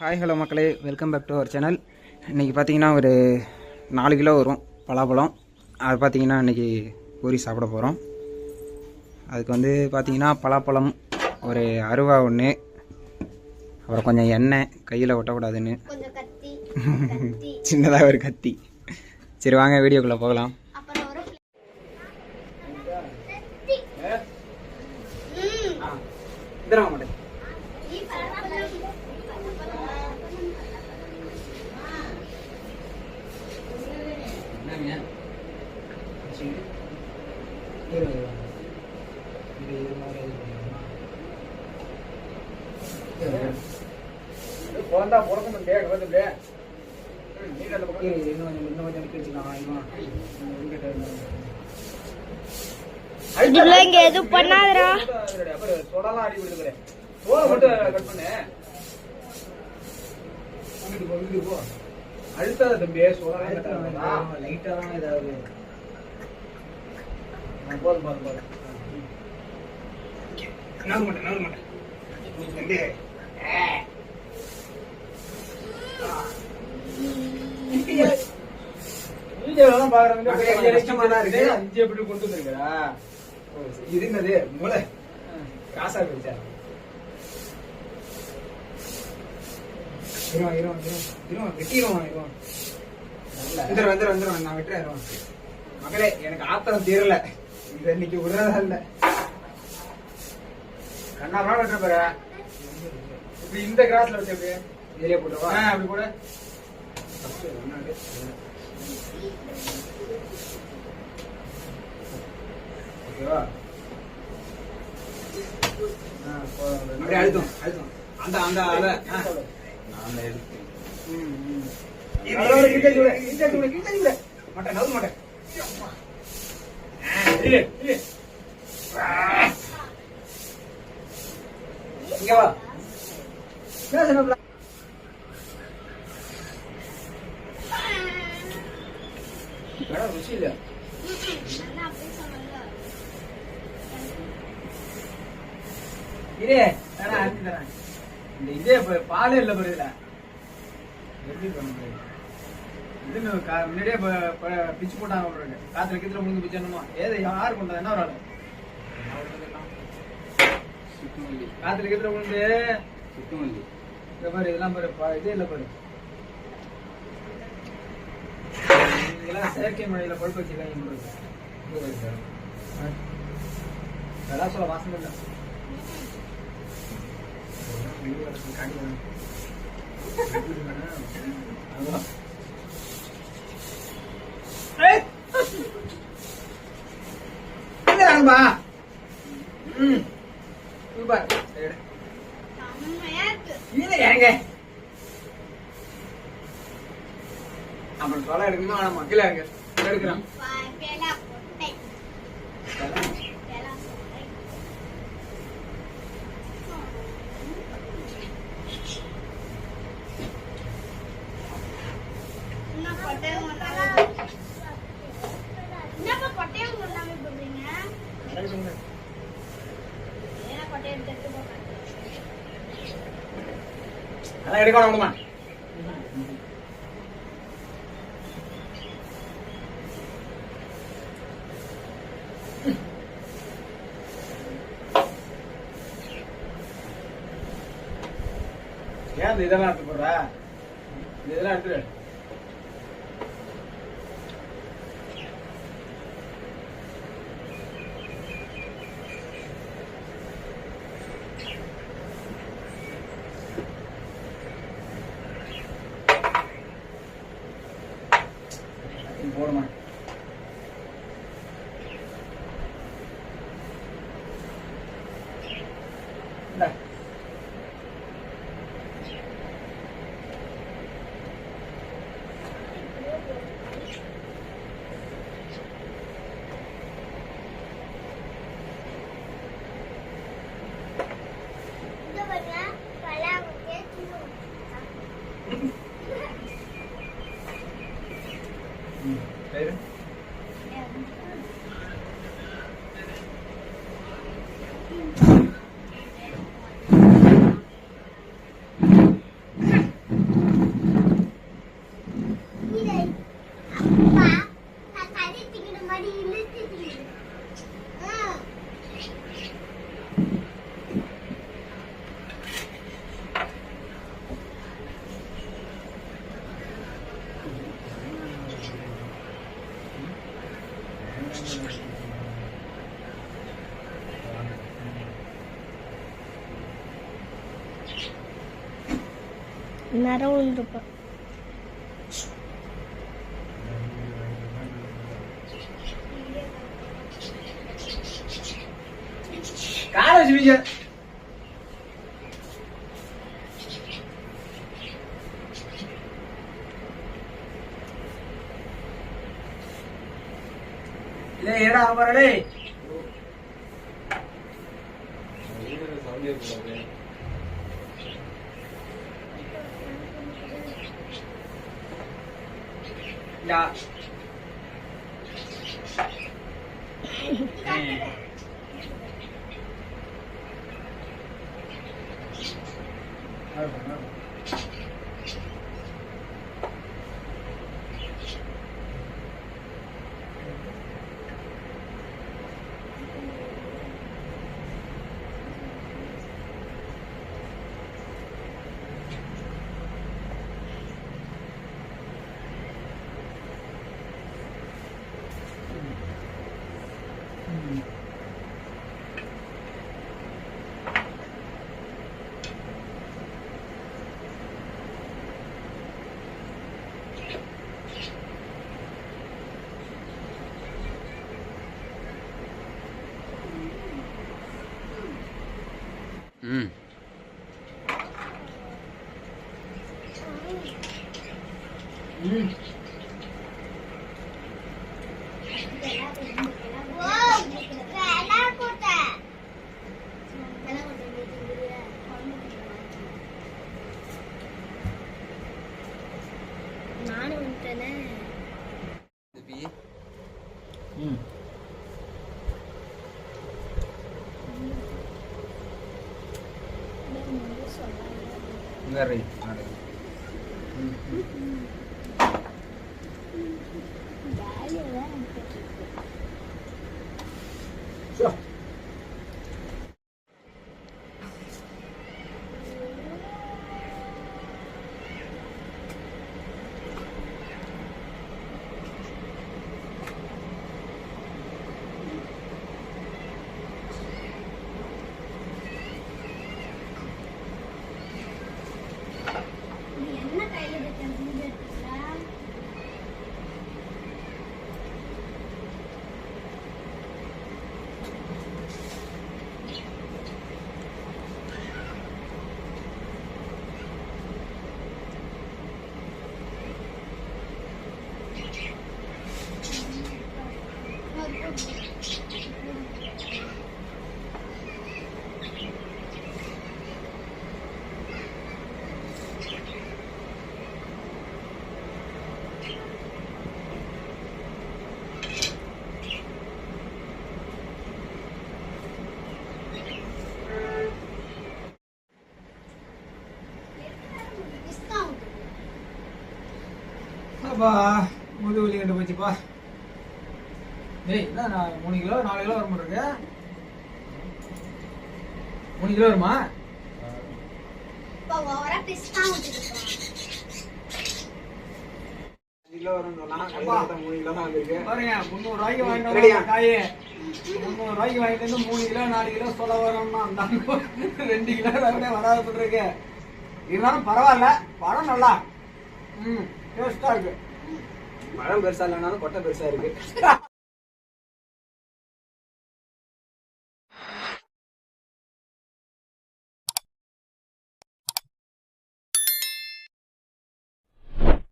Hi hello மக்களே. Welcome back to our channel இன்றைக்கி பார்த்தீங்கன்னா ஒரு நாலு கிலோ வரும் பலாப்பழம். அது பார்த்தீங்கன்னா இன்றைக்கி பூரி சாப்பிட போகிறோம் அதுக்கு வந்து பார்த்தீங்கன்னா பலாப்பழம் ஒரு அருவா ஒன்று அப்புறம் கொஞ்சம் எண்ணெய் கையில் ஒட்டக்கூடாதுன்னு. சின்னதாக ஒரு கத்தி. சரி வாங்க வீடியோக்குள்ளே போகலாம் அப்புறம் ஒரு கத்தி. ம். மாட்டேன் ஈ பழப்பழம். குழந்தா பிறக்க முடியாது குழந்தை இன்னும் கொஞ்சம் இன்னும் கொஞ்சம் நிக்க வச்சுக்கலாம். இதெல்லாம் இங்க எதுவும் பண்ணாதடா. சொடலாம் அடி விடுது தோலை மட்டும் கட் பண்ணு. போ. அழுத்தாத தம்பி லைட்டா தான் ஏதாவது. போதும் போதும் போதும். நகர மாட்டேன் நகர மாட்டேன். தம்பி. வீடியோலாம் பாக்குறவங்க அப்படியே கஷ்டமா இருக்கு. அஞ்சு எப்படி கொண்டு வந்திருக்கா இது என்னது? மூளை. காசா போயிச்சா இருவா இருவா இருவா. வெட்டிடுவான் இருவான் வந்துரும் வந்துரும் வந்துரும் நான் விட்டுறேன் மகளே எனக்கு ஆத்திரம் தீரல. இது இன்னைக்கு விடுறதா இல்ல. கண்ணா வெட்டுற பாரு இப்படி இந்த கிராஸ்ல வச்சு அப்படியே இதுலயே போட்டுவா? அப்படி கூட ஓகேவா? ஆ, போதும். அப்படியே அழுத்தம் அழுத்தம் அந்த அந்த அத ஆ. நான் எடுத்தேன். மாட்டேன். இங்க வா. ருசி இல்ல. நான் அரிசி தரேன். இந்த இதே பாலே இல்ல பாரு இதுல. எப்படி பண்ணுறது இதுன்னு கா- முன்னாடியே பிச்சு போட்டாங்க பாருங்க. காத்துல கீத்துல முழுங்க பிச்சணுமா ஏது யாரு கொண்டது? என்ன ஒரு ஆளு? காத்துல கீத்துல விழுந்து. சுத்தமல்லி இந்த பாரு இதெல்லாம் பாரு இதே இல்ல பாரு. இதெல்லாம் செயற்கை முறையில பழுப்பு. ஆ. அதெல்லாம் சொல்ல வாசம் இல்ல. அப்புறம் தொலை எடுக்கணுமா? கீழே இறங்கு. எடுக்கிறேன். பா- பேலா கொட்டை. பேலா கொட்டை. இன்னும் கொட்டையும் கொண்டாங்க. என்னப்பா கொட்டையும் கொண்டாங்க போடுறீங்க? ஏன்னா கொட்டையை எடுத்து எடுத்து போடுறேன். அதெல்லாம் எடுக்க வேணாமா? ஏன் இதெல்லாம் எடுத்து போடுற? இதெல்லாம் எடுத்துரு ಬೋರ್ಡ್ ಮಾಡಿ நேரம் விழுந்துருப்பேன் காலை வச்சு வீங்க. இல்லை ஏடா dot. over over. ம் ஓ, வெள்ளை கோட்டை. வெள்ளை கோட்டை இருக்குது. நானும் வந்துட்டேனே தம்பி ம் இங்கே ரை ஆடு ம் ம். சோ என்ன கையில இருக்கேன் வீடு எடுத்துக்கல டிஸ்கவுண்ட் அப்பா முது வலி கண்டு போச்சுப்பா. என்ன மூணு கிலோ நாலு கிலோ வர இருக்கு மூணு கிலோ வருமா? இப்போ ஓவரா டிஸ்கவுண்ட் இருக்கு வரும் மூணு கிலோ தான் வந்திருக்கு. பாருங்க முந்நூறு ரூபாய்க்கு வாங்கிட்டு ரெடியா? வந்தோம் காய். முந்நூறு ரூபாய்க்கு வாங்கிட்டு வந்து மூணு கிலோ நாலு கிலோ சொல்ல வரோம்னா அந்த அங்க ரெண்டு கிலோ வராது இருக்கு இருந்தாலும் பரவாயில்ல பழம் நல்லா. ம் டேஸ்டா இருக்கு. பழம் பெருசா இல்லைனாலும் கொட்டை பெருசா இருக்கு.